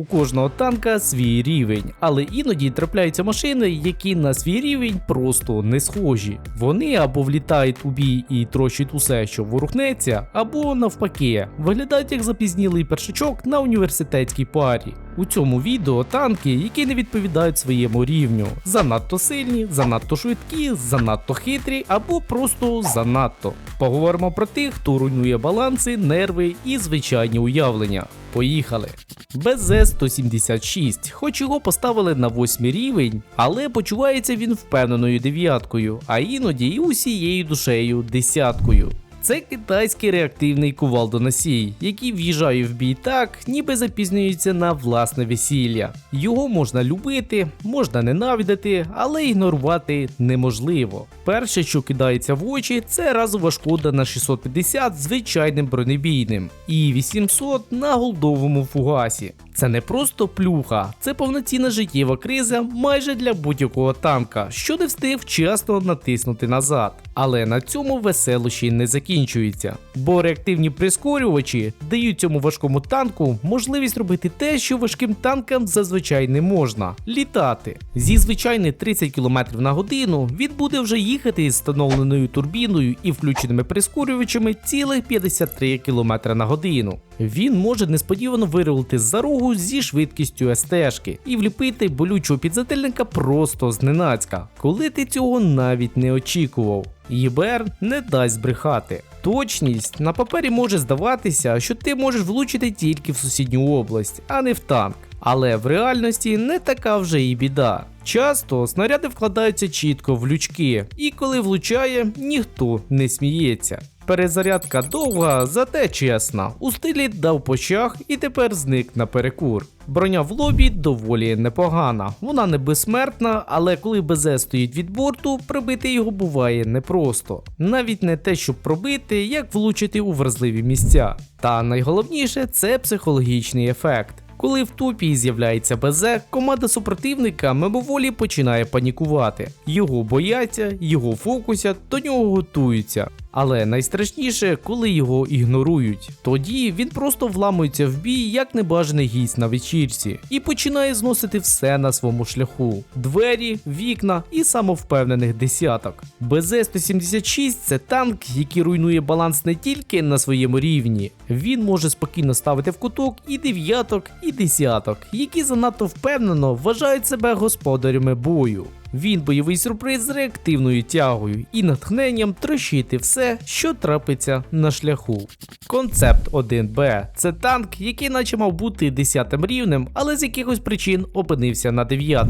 У кожного танка свій рівень, але іноді трапляються машини, які на свій рівень просто не схожі. Вони або влітають у бій і трощать усе, що ворухнеться, або навпаки, виглядають як запізнілий першачок на університетській парі. У цьому відео танки, які не відповідають своєму рівню, занадто сильні, занадто швидкі, занадто хитрі або просто занадто. Поговоримо про тих, хто руйнує баланси, нерви і звичайні уявлення. Поїхали. БЗ-176, хоч його поставили на 8 рівень, але почувається він впевненою дев'яткою, а іноді і усією душею десяткою. Це китайський реактивний кувалдоносій, який в'їжджає в бій так, ніби запізнюється на власне весілля. Його можна любити, можна ненавидити, але ігнорувати неможливо. Перше, що кидається в очі, це разова шкода на 650 звичайним бронебійним і 800 на голдовому фугасі. Це не просто плюха, це повноцінна життєва криза майже для будь-якого танка, що не встиг вчасно натиснути назад. Але на цьому веселощі не закінчується, бо реактивні прискорювачі дають цьому важкому танку можливість робити те, що важким танкам зазвичай не можна літати. Зі звичайних 30 км на годину він буде вже їхати з встановленою турбіною і включеними прискорювачами цілих 53 км на годину. Він може несподівано вирвати за рогу зі швидкістю СТшки і вліпити болючого підзательника просто зненацька, коли ти цього навіть не очікував. ЄБР не дасть збрехати. Точність на папері може здаватися, що ти можеш влучити тільки в сусідню область, а не в танк. Але в реальності не така вже і біда. Часто снаряди вкладаються чітко в лючки, і коли влучає, ніхто не сміється. Перезарядка довга, зате чесна. У стилі дав почах і тепер зник на перекур. Броня в лобі доволі непогана. Вона не безсмертна, але коли БЗ стоїть від борту, пробити його буває непросто. Навіть не те, щоб пробити, як влучити у вразливі місця. Та найголовніше це психологічний ефект. Коли в тупі з'являється БЗ, команда супротивника мимоволі починає панікувати. Його бояться, його фокусять, до нього готуються. Але найстрашніше, коли його ігнорують. Тоді він просто вламується в бій як небажаний гість на вечірці і починає зносити все на своєму шляху: двері, вікна і самовпевнених десяток. БЗ-176 це танк, який руйнує баланс не тільки на своєму рівні, він може спокійно ставити в куток і дев'яток, і десяток, які занадто впевнено вважають себе господарями бою. Він бойовий сюрприз з реактивною тягою і натхненням трощити все, що трапиться на шляху. Концепт 1Б це танк, який наче мав бути 10 рівнем, але з якихось причин опинився на 9.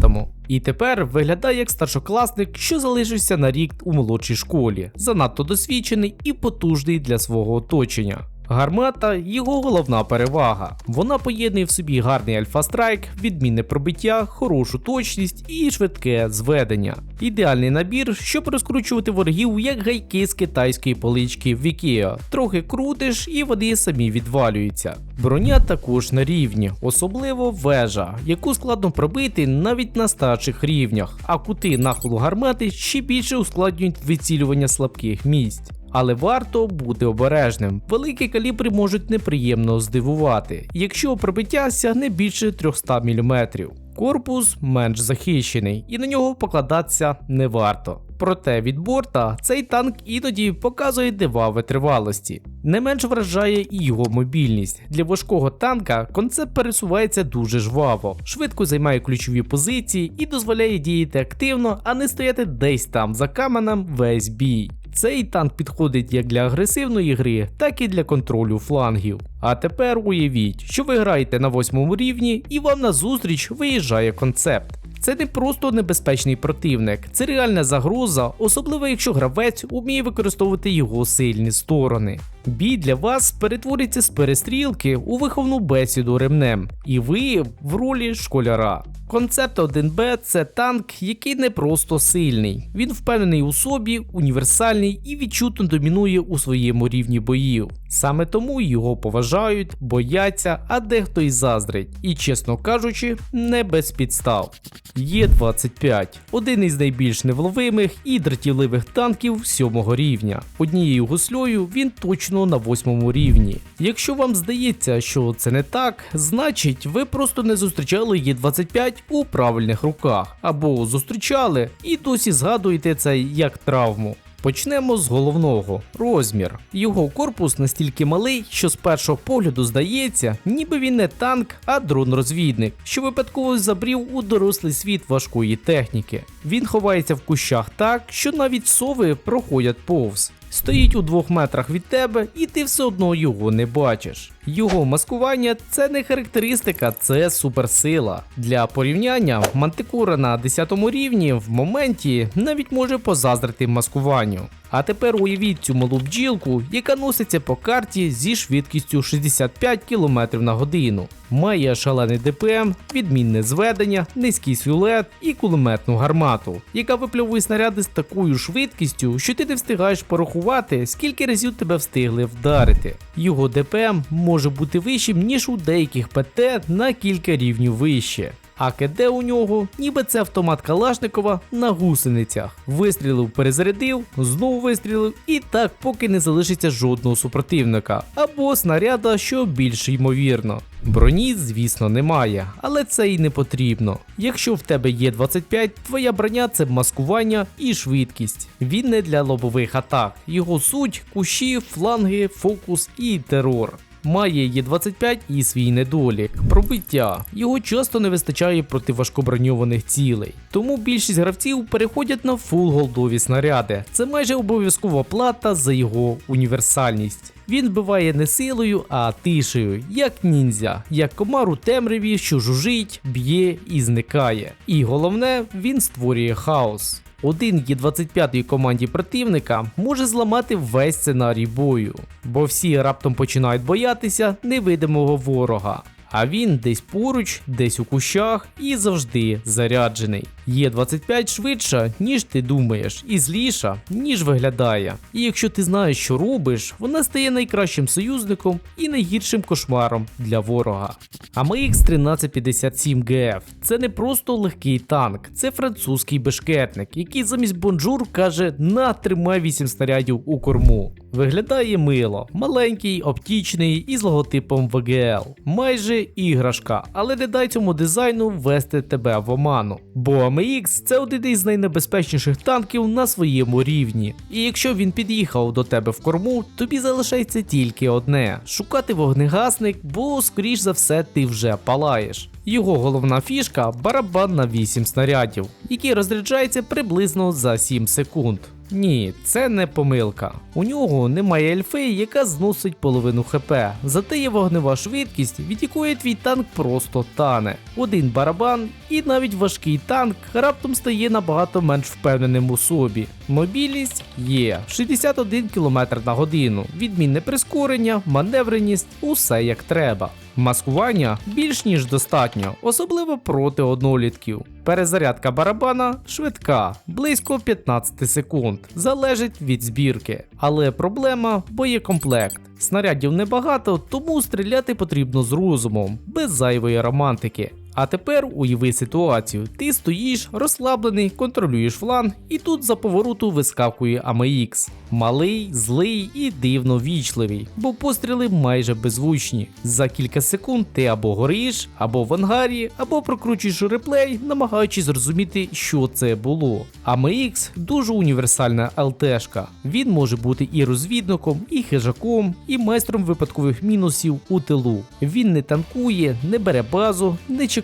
І тепер виглядає як старшокласник, що залишився на рік у молодшій школі, занадто досвідчений і потужний для свого оточення. Гармата його головна перевага. Вона поєднує в собі гарний альфа-страйк, відмінне пробиття, хорошу точність і швидке зведення. Ідеальний набір, щоб розкручувати ворогів як гайки з китайської полички в Ikea. Трохи крутиш і вони самі відвалюються. Броня також на рівні, особливо вежа, яку складно пробити навіть на старших рівнях, а кути нахилу гармати ще більше ускладнюють вицілювання слабких місць. Але варто бути обережним. Великі калібри можуть неприємно здивувати, якщо пробиття сягне більше 300 мм. Корпус менш захищений і на нього покладатися не варто. Проте від борта цей танк іноді показує дива витривалості. Не менш вражає і його мобільність. Для важкого танка концепт пересувається дуже жваво, швидко займає ключові позиції і дозволяє діяти активно, а не стояти десь там за каменем весь бій. Цей танк підходить як для агресивної гри, так і для контролю флангів. А тепер уявіть, що ви граєте на восьмому рівні і вам назустріч виїжджає концепт. Це не просто небезпечний противник, це реальна загроза, особливо якщо гравець уміє використовувати його сильні сторони. Бій для вас перетвориться з перестрілки у виховну бесіду ремнем, і ви в ролі школяра. Концепт 1Б це танк, який не просто сильний. Він впевнений у собі, універсальний і відчутно домінує у своєму рівні боїв. Саме тому його поважають, бояться, а дехто й заздрить. І, чесно кажучи, не без підстав. Є-25 один із найбільш невловимих і дратівливих танків сьомого рівня. Однією гуслею він точно прокачаного на восьмому рівні. Якщо вам здається, що це не так, значить ви просто не зустрічали Є25 у правильних руках, або зустрічали і досі згадуєте це як травму. Почнемо з головного розмір. Його корпус настільки малий, що з першого погляду здається, ніби він не танк, а дрон-розвідник, що випадково забрів у дорослий світ важкої техніки. Він ховається в кущах так, що навіть сови проходять повз. Стоїть у двох метрах від тебе, і ти все одно його не бачиш. Його маскування це не характеристика, це суперсила. Для порівняння, мантикура на 10 рівні в моменті навіть може позаздрити маскуванню. А тепер уявіть цю малу бджілку, яка носиться по карті зі швидкістю 65 км на годину. Має шалений ДПМ, відмінне зведення, низький сюлет і кулеметну гармату, яка випльовує снаряди з такою швидкістю, що ти не встигаєш порахувати, скільки разів тебе встигли вдарити. Його ДПМ може бути вищим, ніж у деяких ПТ на кілька рівнів вище. А КД у нього, ніби це автомат Калашникова на гусеницях. Вистрілив, перезарядив, знову вистрілив, і так поки не залишиться жодного супротивника, або снаряда, що більш ймовірно. Броні, звісно, немає, але це і не потрібно. Якщо в тебе є 25, твоя броня це маскування і швидкість. Він не для лобових атак. Його суть кущі, фланги, фокус і терор. Має Є25 і свій недолік пробиття. Його часто не вистачає проти важкоброньованих цілей. Тому більшість гравців переходять на фул голдові снаряди. Це майже обов'язкова плата за його універсальність. Він вбиває не силою, а тишею, як ніндзя, як комар у темряві, що жужить, б'є і зникає. І головне, він створює хаос. Один Є25 команді противника може зламати весь сценарій бою, бо всі раптом починають боятися невидимого ворога. А він десь поруч, десь у кущах і завжди заряджений. Є 25 швидша, ніж ти думаєш, і зліша, ніж виглядає. І якщо ти знаєш, що робиш, вона стає найкращим союзником і найгіршим кошмаром для ворога. AMX 1357 GF це не просто легкий танк, це французький бешкетник, який замість бонжур каже: на тримай 8 снарядів у корму. Виглядає мило, маленький, оптічний і з логотипом VGL. Майже іграшка, але не дай цьому дизайну ввести тебе в оману. Бо AMX це один із найнебезпечніших танків на своєму рівні. І якщо він під'їхав до тебе в корму, тобі залишається тільки одне: шукати вогнегасник, бо скоріш за все ти вже палаєш. Його головна фішка барабан на 8 снарядів, який розряджається приблизно за 7 секунд. Ні, це не помилка. У нього немає ельфи, яка зносить половину хп. Зате є вогнева швидкість, від якої твій танк просто тане. Один барабан, і навіть важкий танк раптом стає набагато менш впевненим у собі. Мобільність є 61 км на годину, відмінне прискорення, маневреність, усе як треба. Маскування більш ніж достатньо, особливо проти однолітків. Перезарядка барабана швидка, близько 15 секунд, залежить від збірки. Але проблема боєкомплект. Снарядів небагато, тому стріляти потрібно з розумом, без зайвої романтики. А тепер уяви ситуацію: ти стоїш, розслаблений, контролюєш фланг, і тут за повороту вискакує AMX. Малий, злий і дивно вічливий, бо постріли майже беззвучні. За кілька секунд ти або гориш, або в ангарі, або прокручуєш реплей, намагаючись зрозуміти, що це було. AMX дуже універсальна ЛТшка. Він може бути і розвідником, і хижаком, і майстром випадкових мінусів у тилу. Він не танкує, не бере базу, не чекає.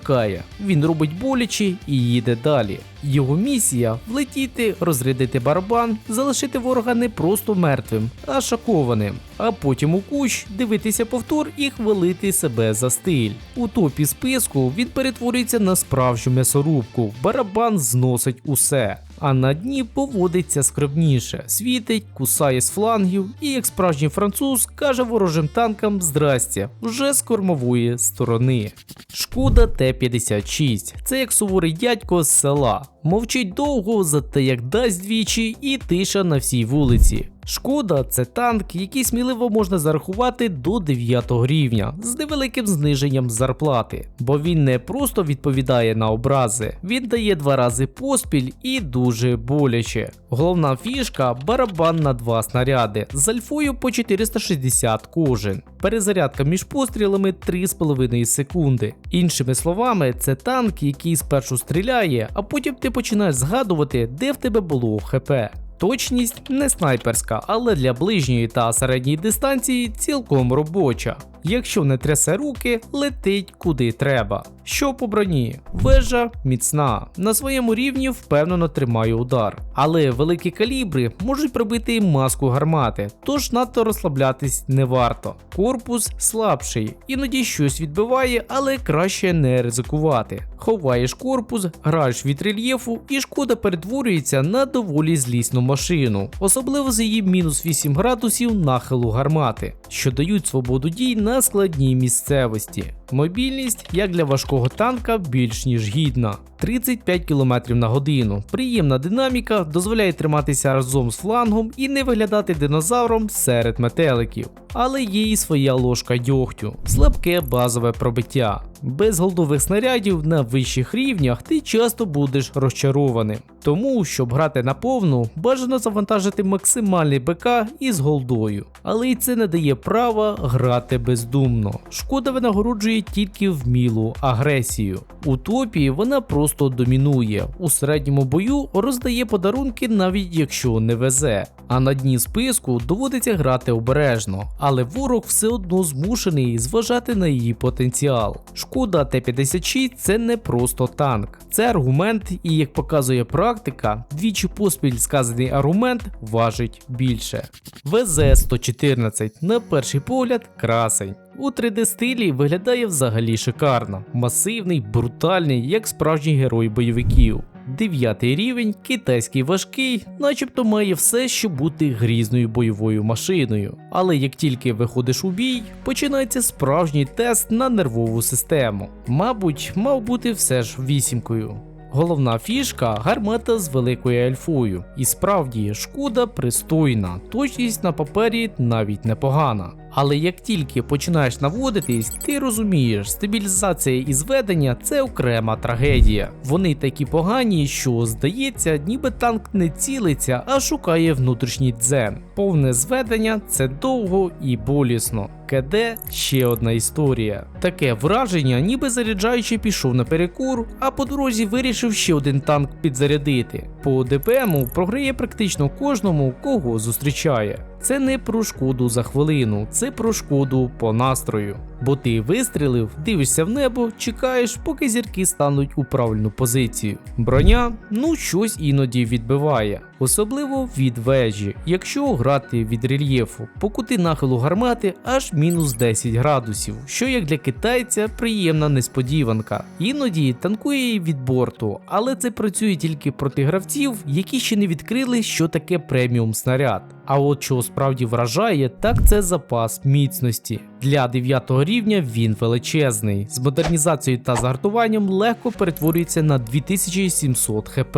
Він робить боляче і їде далі. Його місія влетіти, розрядити барабан, залишити ворога не просто мертвим, а шокованим. А потім у кущ дивитися повтор і хвалити себе за стиль. У топі списку він перетворюється на справжню м'ясорубку. Барабан зносить усе. А на дні поводиться скромніше, світить, кусає з флангів і, як справжній француз, каже ворожим танкам здрастя, вже з кормової сторони. Шкода Т-56 це як суворий дядько з села. Мовчить довго, зате як дасть двічі і тиша на всій вулиці. Шкода це танк, який сміливо можна зарахувати до 9 рівня з невеликим зниженням зарплати, бо він не просто відповідає на образи, він дає два рази поспіль і дуже боляче. Головна фішка барабан на два снаряди з альфою по 460 кожен. Перезарядка між пострілами 3,5 секунди. Іншими словами, це танк, який спершу стріляє, а потім ти починаєш згадувати, де в тебе було ХП. Точність не снайперська, але для ближньої та середньої дистанції цілком робоча. Якщо не трясе руки, летить куди треба. Що по броні? Вежа міцна, на своєму рівні впевнено тримає удар. Але великі калібри можуть пробити маску гармати, тож надто розслаблятись не варто. Корпус слабший, іноді щось відбиває, але краще не ризикувати. Ховаєш корпус, граєш від рельєфу, і шкода перетворюється на доволі злісну машину, особливо з її мінус 8 градусів нахилу гармати, що дають свободу дій на складній місцевості. Мобільність, як для важкого танка, більш ніж гідна. 35 км на годину. Приємна динаміка дозволяє триматися разом з флангом і не виглядати динозавром серед метеликів. Але є і своя ложка дьогтю, слабке базове пробиття. Без голдових снарядів на вищих рівнях ти часто будеш розчарованим. Тому, щоб грати на повну, бажано завантажити максимальний БК із голдою. Але й це не дає права грати бездумно. Шкода винагороджує тільки вмілу агресію. У топі вона просто домінує. У середньому бою роздає подарунки, навіть якщо не везе. А на дні списку доводиться грати обережно, але ворог все одно змушений зважати на її потенціал. Шкода Т-56 це не просто танк, це аргумент, і як показує практика, двічі поспіль сказаний аргумент важить більше. ВЗ-114 на перший погляд красень. У 3D стилі виглядає взагалі шикарно, масивний, брутальний, як справжній герой бойовиків. Дев'ятий рівень, китайський важкий, начебто має все, щоб бути грізною бойовою машиною. Але як тільки виходиш у бій, починається справжній тест на нервову систему. Мабуть, мав бути все ж вісімкою. Головна фішка гармата з великою альфою. І справді шкода пристойна, точність на папері навіть непогана. Але як тільки починаєш наводитись, ти розумієш, стабілізація і зведення це окрема трагедія. Вони такі погані, що здається, ніби танк не цілиться, а шукає внутрішній дзен. Повне зведення це довго і болісно. КД ще одна історія. Таке враження, ніби заряджаючи пішов на перекур, а по дорозі вирішив ще один танк підзарядити. По ДПМу програє практично кожному, кого зустрічає. Це не про шкоду за хвилину, це про шкоду по настрою. Бо ти вистрілив, дивишся в небо, чекаєш, поки зірки стануть у правильну позицію. Броня, ну щось іноді відбиває, особливо від вежі, якщо грати від рельєфу, по кути нахилу гармати аж мінус 10 градусів, що як для китайця приємна несподіванка. Іноді танкує і від борту, але це працює тільки проти гравців, які ще не відкрили, що таке преміум снаряд. А от що справді вражає, так це запас міцності. Для 9 рівня він величезний. З модернізацією та загартуванням легко перетворюється на 2700 хп.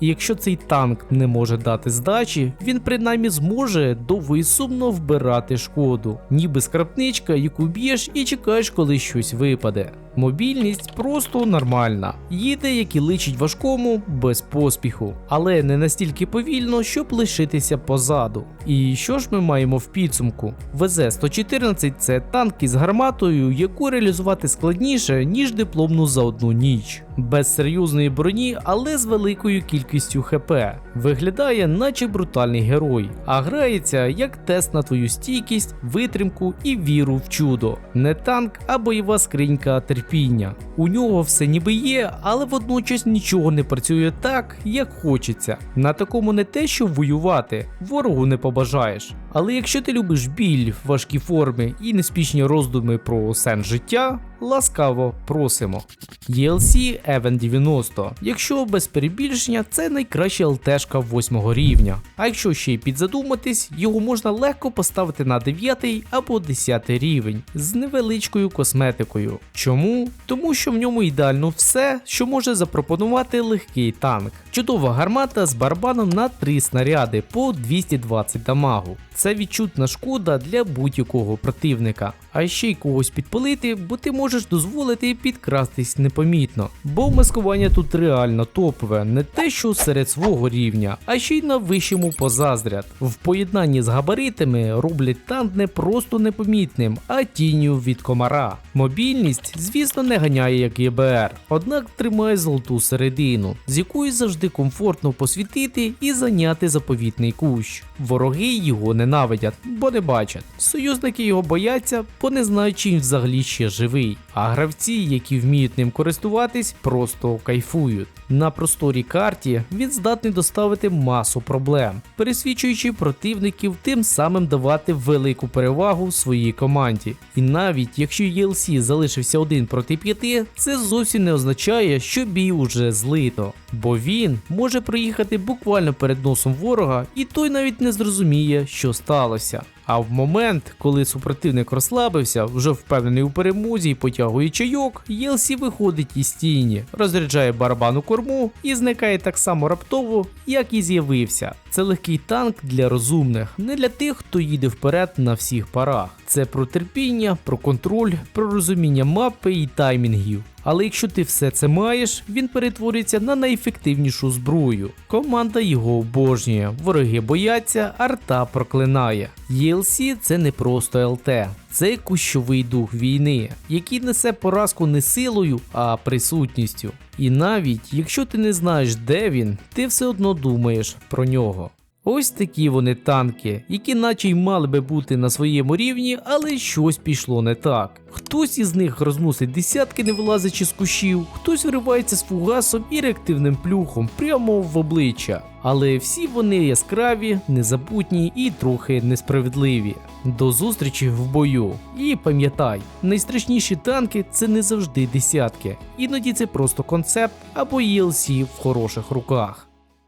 І якщо цей танк не може дати здачі, він принаймні зможе довисумно вбирати шкоду, ніби скрапничка, яку б'єш і чекаєш, коли щось випаде. Мобільність просто нормальна, їде, як і личить важкому, без поспіху, але не настільки повільно, щоб лишитися позаду. І що ж ми маємо в підсумку? ВЗ-114 це танк із гарматою, яку реалізувати складніше, ніж дипломну за одну ніч. Без серйозної броні, але з великою кількістю ХП. Виглядає, наче брутальний герой, а грається як тест на твою стійкість, витримку і віру в чудо. Не танк, а бойова скринька терпіння. У нього все ніби є, але водночас нічого не працює так, як хочеться. На такому не те, що воювати, ворогу не побажаєш. Але якщо ти любиш біль, важкі форми і неспішні роздуми про сенс життя, ласкаво просимо. ELC Even 90. Якщо без перебільшення, це найкраща ЛТшка 8 рівня. А якщо ще й підзадуматись, його можна легко поставити на 9 або 10 рівень з невеличкою косметикою. Чому? Тому що в ньому ідеально все, що може запропонувати легкий танк. Чудова гармата з барабаном на 3 снаряди по 220 дамагу. Це відчутна шкода для будь-якого противника. А ще й когось підпалити, бо ти можеш дозволити підкрастись непомітно. Бо маскування тут реально топове, не те, що серед свого рівня, а ще й на вищому позаздряд. В поєднанні з габаритами роблять танк не просто непомітним, а тінню від комара. Мобільність, звісно, не ганяє як ЄБР, однак тримає золоту середину, з якої завжди комфортно посвітити і зайняти заповітний кущ. Вороги його ненавидять, бо не бачать. Союзники його бояться, бо не знають, чи він взагалі ще живий. А гравці, які вміють ним користуватись, просто кайфують. На просторій карті він здатний доставити масу проблем, пересвічуючи противників, тим самим давати велику перевагу своїй команді. І навіть якщо ELC залишився один проти п'яти, це зовсім не означає, що бій уже злито, бо він може проїхати буквально перед носом ворога, і той навіть не зрозуміє, що сталося. А в момент, коли супротивник розслабився, вже впевнений у перемозі і потягує чайок, Єлсі виходить із тіні, розряджає барабан у корму і зникає так само раптово, як і з'явився. Це легкий танк для розумних, не для тих, хто їде вперед на всіх парах. Це про терпіння, про контроль, про розуміння мапи і таймінгів. Але якщо ти все це маєш, він перетворюється на найефективнішу зброю. Команда його обожнює, вороги бояться, арта проклинає. ELC це не просто ЛТ, це кущовий дух війни, який несе поразку не силою, а присутністю. І навіть якщо ти не знаєш, де він, ти все одно думаєш про нього. Ось такі вони танки, які наче й мали би бути на своєму рівні, але щось пішло не так. Хтось із них розносить десятки, не вилазячи з кущів, хтось виривається з фугасом і реактивним плюхом прямо в обличчя. Але всі вони яскраві, незабутні і трохи несправедливі. До зустрічі в бою. І пам'ятай, найстрашніші танки це не завжди десятки, іноді це просто концепт або ELC в хороших руках.